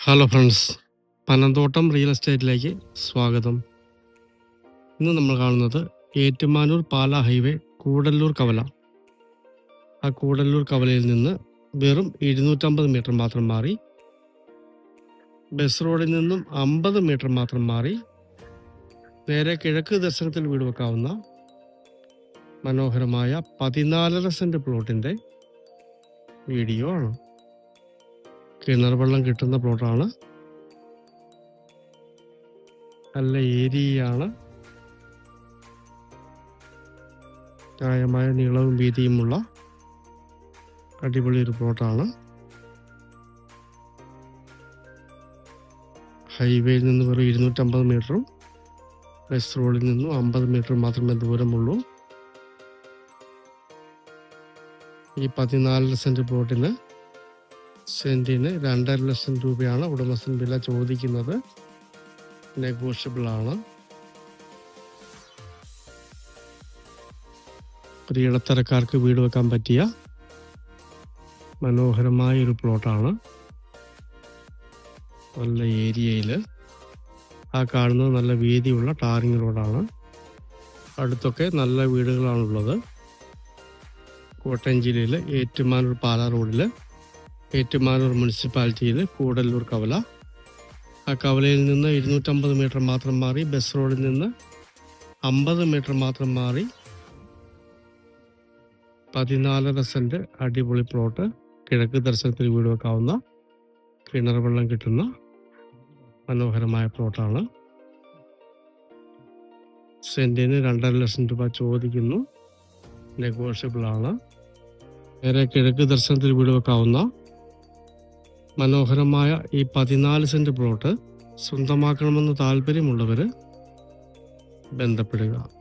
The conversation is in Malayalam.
ഹലോ ഫ്രണ്ട്സ് പനന്തോട്ടം റിയൽ എസ്റ്റേറ്റിലേക്ക് സ്വാഗതം. ഇന്ന് നമ്മൾ കാണുന്നത് ഏറ്റുമാനൂർ പാല ഹൈവേ കൂടല്ലൂർ കവല. ആ കൂടല്ലൂർ കവലയിൽ നിന്ന് വെറും ഇരുന്നൂറ്റമ്പത് മീറ്റർ മാത്രം മാറി ബസ് റോഡിൽ നിന്നും അമ്പത് മീറ്റർ മാത്രം മാറി നേരെ കിഴക്ക് ദർശനത്തിൽ വീട് വെക്കാവുന്ന മനോഹരമായ പതിനാലര സെന്റ് പ്ലോട്ടിന്റെ വീഡിയോ ആണ്. കിണർ വെള്ളം കിട്ടുന്ന പ്ലോട്ടാണ്. നല്ല ഏരിയയാണ്. ന്യായമായ നീളവും വീതിയുമുള്ള അടിപൊളി ഒരു പ്ലോട്ടാണ്. ഹൈവേയിൽ നിന്ന് വെറും ഇരുന്നൂറ്റമ്പത് മീറ്ററും ബസ് റോഡിൽ നിന്നും അമ്പത് മീറ്റർ മാത്രമേ ദൂരമുള്ളൂ. ഈ പതിനാല് സെന്റ് പ്ലോട്ടിന് സെന്റിന് രണ്ടര ലക്ഷം രൂപയാണ് ഉടമസ്ഥൻ വില ചോദിക്കുന്നത്. നെഗോഷ്യബിൾ ആണ് ഒരു ഇടത്തരക്കാർക്ക് വീട് വെക്കാൻ പറ്റിയ മനോഹരമായ ഒരു പ്ലോട്ടാണ്. നല്ല ഏരിയയിൽ ആ കാണുന്നത് നല്ല വീതിയുള്ള ടാറിങ് റോഡാണ്. അടുത്തൊക്കെ നല്ല വീടുകളാണുള്ളത്. കോട്ടയം ജില്ലയിലെ ഏറ്റുമാനൂർ പാല റോഡിൽ ഏറ്റുമാനൂർ മുനിസിപ്പാലിറ്റിയിലെ കൂടല്ലൂർ കവല. ആ കവലയിൽ നിന്ന് ഇരുന്നൂറ്റമ്പത് മീറ്റർ മാത്രം മാറി ബസ് റോഡിൽ നിന്ന് അമ്പത് മീറ്റർ മാത്രം മാറി പതിനാലര സെന്റ് അടിപൊളി പ്ലോട്ട് കിഴക്ക് ദർശനത്തിൽ വീട് വെക്കാവുന്ന കിണർ വെള്ളം കിട്ടുന്ന മനോഹരമായ പ്ലോട്ടാണ്. സെന്റിന് രണ്ടര ലക്ഷം രൂപ ചോദിക്കുന്നു. നെഗോഷ്യബിളാണ്. നേരെ കിഴക്ക് ദർശനത്തിൽ വീട് വെക്കാവുന്ന മനോഹരമായ ഈ പതിനാല് സെന്റ് പ്ലോട്ട് സ്വന്തമാക്കണമെന്ന് താല്പര്യമുള്ളവർ ബന്ധപ്പെടുക.